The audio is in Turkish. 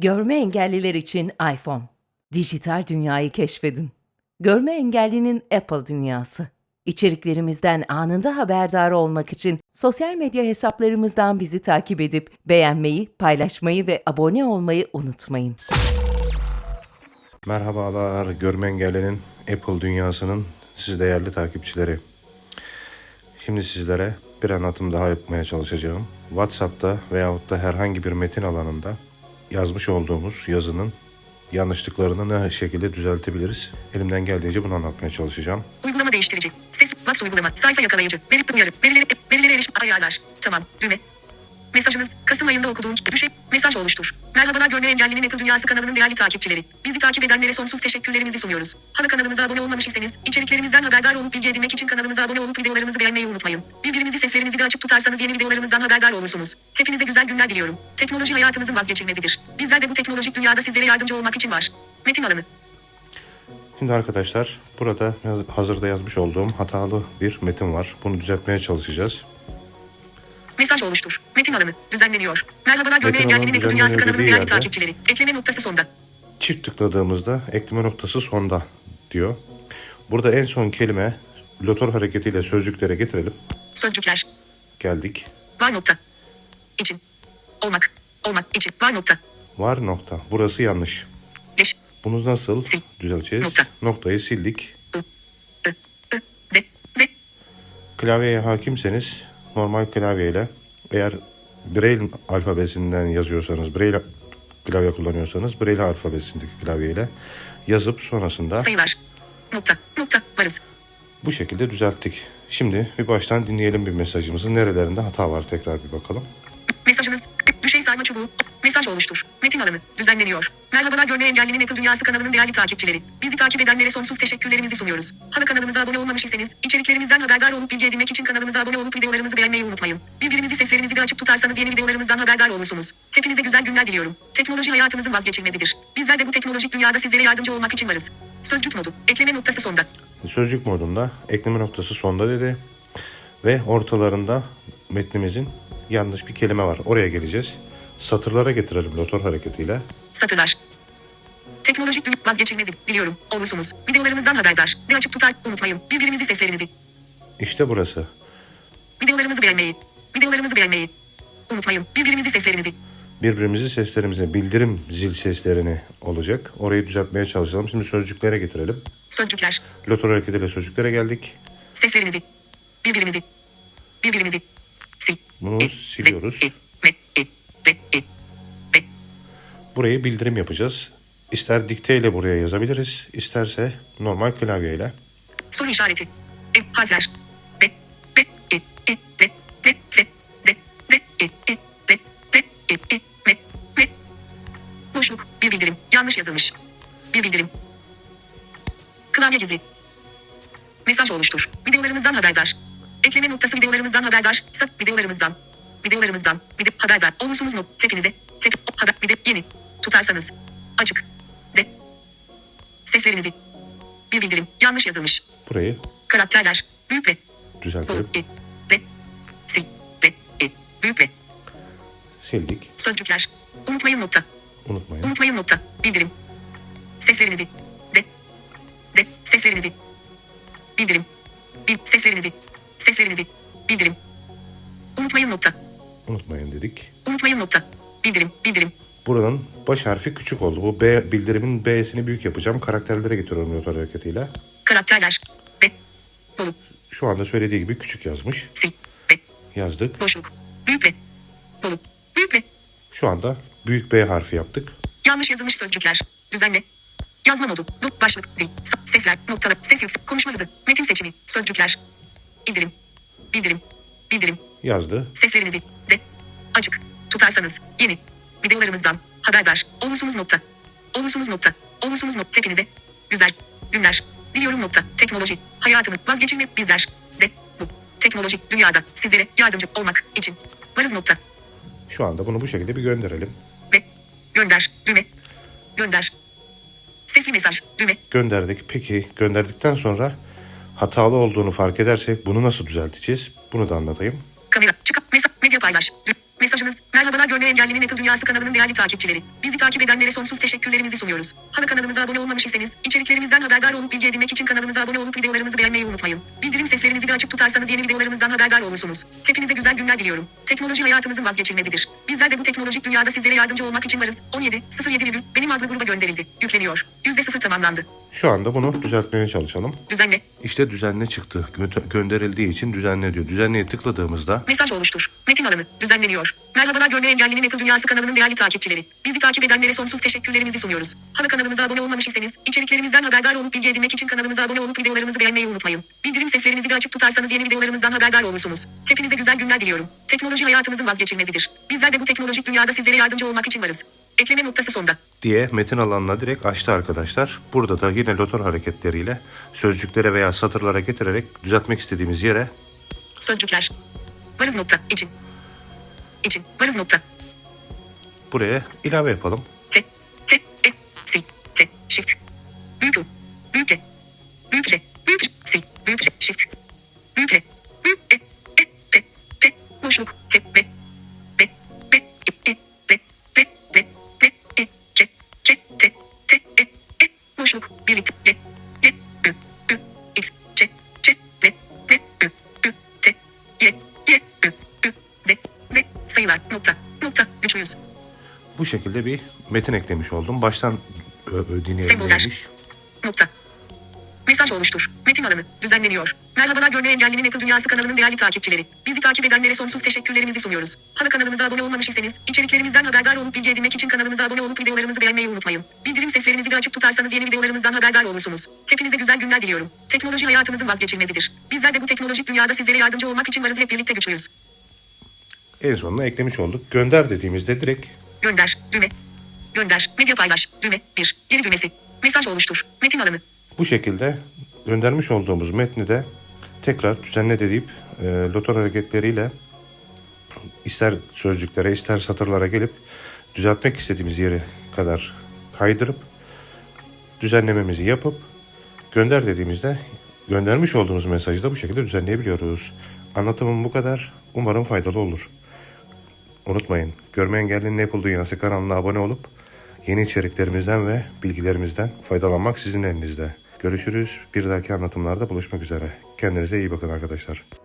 Görme engelliler için iPhone. Dijital dünyayı keşfedin. Görme engellinin Apple dünyası. İçeriklerimizden anında haberdar olmak için sosyal medya hesaplarımızdan bizi takip edip beğenmeyi, paylaşmayı ve abone olmayı unutmayın. Merhabalar, görme engellinin Apple dünyasının siz değerli takipçileri. Şimdi sizlere bir anlatım daha yapmaya çalışacağım. WhatsApp'ta veyahut da herhangi bir metin alanında yazmış olduğumuz yazının yanlışlıklarını ne şekilde düzeltebiliriz? Elimden geldiğince bunu anlatmaya çalışacağım. Uygulama değiştirici. Ses, Box uygulama. Sayfa yakalayıcı. Veri uyarı. Verilere, verilere erişim ayarlar. Tamam. Düğme. Mesajınız Kasım ayında okuduğum düşe mesaj oluştur. Merhabalar Görme Engelli'nin Apple Dünyası kanalının değerli takipçileri. Bizi takip edenlere sonsuz teşekkürlerimizi sunuyoruz. Hala kanalımıza abone olmamış iseniz içeriklerimizden haberdar olup bilgi edinmek için kanalımıza abone olup videolarımızı beğenmeyi unutmayın. Birbirimizi seslerinizi de açıp tutarsanız yeni videolarımızdan haberdar olursunuz. Hepinize güzel günler diliyorum. Teknoloji hayatımızın vazgeçilmezidir. Bizler de bu teknolojik dünyada sizlere yardımcı olmak için var. Metin alanı. Şimdi arkadaşlar burada hazırda yazmış olduğum hatalı bir metin var. Bunu düzeltmeye çalışacağız. Mesaj oluştur. Metin alanı. Düzenleniyor. Merhabalar Görme Metin alanı Engelli'nin Apple Dünyası düzenleniyor kanalının dediği değerli yerde- takipçileri. Ekleme noktası sonda. Çift tıkladığımızda ekleme noktası sonda diyor. Burada en son kelime lotor hareketiyle sözcüklere getirelim. Sözcükler. Geldik. Var nokta. İçin. Olmak. Olmak için. Var nokta. Var nokta. Burası yanlış. Leş. Bunu nasıl Sil. düzelteceğiz? Nokta. Noktayı sildik. Ö. Ö. Z. Z. Klavyeye hakimseniz normal klavyeyle eğer Braille alfabesinden yazıyorsanız, Braille klavye kullanıyorsanız Braille alfabesindeki klavyeyle yazıp sonrasında Sayılar. Nokta. Nokta. Varız. bu şekilde düzelttik. Şimdi bir baştan dinleyelim bir mesajımızın nerelerinde hata var tekrar bir bakalım. Mesajınız. Sarma çubuğu. Mesaj oluştur. Metin alanı. Düzenleniyor. Merhabalar Görme Engelli'nin Apple Dünyası kanalının değerli takipçileri. Bizi takip edenlere sonsuz teşekkürlerimizi sunuyoruz. Hala kanalımıza abone olmamış iseniz içeriklerimizden haberdar olup bilgi edinmek için kanalımıza abone olup videolarımızı beğenmeyi unutmayın. Birbirimizi seslerinizi de açıp tutarsanız yeni videolarımızdan haberdar olursunuz. Hepinize güzel günler diliyorum. Teknoloji hayatımızın vazgeçilmezidir. Bizler de bu teknolojik dünyada sizlere yardımcı olmak için varız. Sözcük modu. Ekleme noktası sonda. Sözcük modunda ekleme noktası sonda dedi ve ortalarında metnimizin yanlış bir kelime var. Oraya geleceğiz. Satırlara getirelim lotor hareketiyle. Satırlar. Teknolojik dünya vazgeçilmezi diliyorum. Olursunuz. Videolarımızdan haberdar. De açıp tutar unutmayın. Birbirimizi seslerimizi. İşte burası. Videolarımızı beğenmeyi. Videolarımızı beğenmeyi. Unutmayın. Birbirimizi seslerimizi. Birbirimizi seslerimize bildirim zil seslerini olacak. Orayı düzeltmeye çalışalım. Şimdi sözcüklere getirelim. Sözcükler. Lotor hareketiyle sözcüklere geldik. Seslerimizi. Birbirimizi. Birbirimizi. Sil. Bunu E, siliyoruz. Burayı bildirim yapacağız. İster dikteyle buraya yazabiliriz. isterse normal klavyeyle. Soru işareti. E, harfler. E, E, Re, Re, Re, De, De, E, E, Re, Re, E, E, Me, Me. Boşluk. Bir bildirim. Yanlış yazılmış. Bir bildirim. Klavye gizli. Mesaj oluştur. Videolarımızdan haberdar. Ekleme noktası videolarımızdan haberdar. Sat videolarımızdan. Videolarımızdan. Video haberdar. Olursunuz not. Hepinize. Hep haber. Video yeni. Tutarsanız. Açık. De. Seslerinizi. Bir bildirim. Yanlış yazılmış. Burayı Karakterler. Büyük ve. düzeltelim. E. Ve. Sil. Ve. E. Büyük ve. Sildik. Sözcükler. Unutmayın nokta. Unutmayın. Unutmayın nokta. Bildirim. Seslerinizi. De. De. Seslerinizi. Bildirim. Bil. Seslerinizi. Seslerinizi. Bildirim. Unutmayın nokta. Unutmayın dedik. Unutmayın nokta. Bildirim. Bildirim. Buranın baş harfi küçük oldu. Bu B bildirimin B'sini büyük yapacağım. Karakterlere getiriyorum lotor hareketiyle. Karakterler. Ve. Dolu. Şu anda söylediği gibi küçük yazmış. Sil. Ve. Yazdık. Boşluk. Büyük ve. Dolu. Büyük ve. Şu anda büyük B harfi yaptık. Yanlış yazılmış sözcükler. Düzenle. Yazma modu. Bu başlık. Dil. Sesler. Noktalı. Ses yüksek. Konuşma hızı. Metin seçimi. Sözcükler. İndirim. Bildirim. Bildirim. Yazdı. Seslerinizi. De. Açık. Tutarsanız. Yeni. Videolarımızdan. Haberdar. Olursunuz nokta. Olursunuz nokta. Olursunuz nokta. Hepinize. Güzel. Günler. Diliyorum nokta. Teknoloji. Hayatımın vazgeçilmez bizler. De. Bu. Teknolojik dünyada sizlere yardımcı olmak için. Varız nokta. Şu anda bunu bu şekilde bir gönderelim. Ve. Gönder. Düğme. Gönder. Sesli mesaj. Düğme. Gönderdik. Peki gönderdikten sonra hatalı olduğunu fark edersek bunu nasıl düzelteceğiz? Bunu da anlatayım. Kamera. Çıkıp mesaj. Medya paylaş. Mesajınız. Merhabalar Görme Engellinin Apple Dünyası kanalının değerli takipçileri. Bizi takip edenlere sonsuz teşekkürlerimizi sunuyoruz. Hala kanalımıza abone olmamış iseniz, içeriklerimizden haberdar olup bilgi edinmek için kanalımıza abone olup videolarımızı beğenmeyi unutmayın. Bildirim seslerinizi de açık tutarsanız yeni videolarımızdan haberdar olursunuz. Hepinize güzel günler diliyorum. Teknoloji hayatımızın vazgeçilmezidir. Bizler de bu teknolojik dünyada sizlere yardımcı olmak için varız. 17 07 virgül benim adlı gruba gönderildi. Yükleniyor. %0 tamamlandı. Şu anda bunu düzeltmeye çalışalım. Düzenle. İşte düzenle çıktı. Gö- gönderildiği için düzenle diyor. Düzenleye tıkladığımızda Mesaj oluştur. Metin alanı. Düzenleniyor. Merhabalar Görme Engellinin Apple Dünyası kanalının değerli takipçileri. Bizi takip edenlere sonsuz teşekkürlerimizi sunuyoruz. Hala kanalımıza abone olmamış iseniz, içeriklerimizden haberdar olup bilgi edinmek için kanalımıza abone olup videolarımızı beğenmeyi unutmayın. Bildirim seslerinizi de açık tutarsanız yeni videolarımızdan haberdar olursunuz. Hepinize güzel günler diliyorum. Teknoloji hayatımızın vazgeçilmezidir. Bizler de bu teknolojik dünyada sizlere yardımcı olmak için varız. Ekleme noktası sonda. diye metin alanına direkt açtı arkadaşlar. Burada da yine lotor hareketleriyle sözcüklere veya satırlara getirerek düzeltmek istediğimiz yere Sözcükler. Varız nokta. için. İçin. Varız nokta. buraya ilave yapalım. He. He. E. Si. He. Shift. Büyük. Büyük. Büyük. Büyük. Büyük. Shift. Boşluk. Birlikte. Le. Le. Ü. Ü. X. Ç. Ç. Le. Le. Ü. Ü. T. Y. Y. Ü. Ü. Z. Z. Sayılar. Nokta. Nokta. Güçlüyüz. Bu şekilde bir metin eklemiş oldum. Baştan ö, ö. Nokta. Mesaj oluştur. Metin alanı. Düzenleniyor. Merhabalar Görme Engellinin Apple Dünyası kanalının değerli takipçileri. Bizi takip edenlere sonsuz teşekkürlerimizi sunuyoruz. Hala kanalımıza abone olmamış iseniz, içeriklerimizden haberdar olup bilgi edinmek için kanalımıza abone olup videolarımızı beğenmeyi unutmayın. Bildirim seslerinizi de açık tutarsanız yeni videolarımızdan haberdar olursunuz. Hepinize güzel günler diliyorum. Teknoloji hayatımızın vazgeçilmezidir. Bizler de bu teknolojik dünyada sizlere yardımcı olmak için varız hep birlikte güçlüyüz. En sonuna eklemiş olduk. Gönder dediğimizde direkt Gönder. Düğme. Gönder. Medya paylaş. Düğme. 1. Geri düğmesi. Mesaj oluştur. Metin alanı. Bu şekilde göndermiş olduğumuz metni de tekrar düzenle deyip e, lotor hareketleriyle ister sözcüklere ister satırlara gelip düzeltmek istediğimiz yere kadar kaydırıp düzenlememizi yapıp gönder dediğimizde göndermiş olduğumuz mesajı da bu şekilde düzenleyebiliyoruz. Anlatımım bu kadar. Umarım faydalı olur. Unutmayın, Görme Engelli'nin Apple Dünyası kanalına abone olup yeni içeriklerimizden ve bilgilerimizden faydalanmak sizin elinizde. Görüşürüz. Bir dahaki anlatımlarda buluşmak üzere. Kendinize iyi bakın arkadaşlar.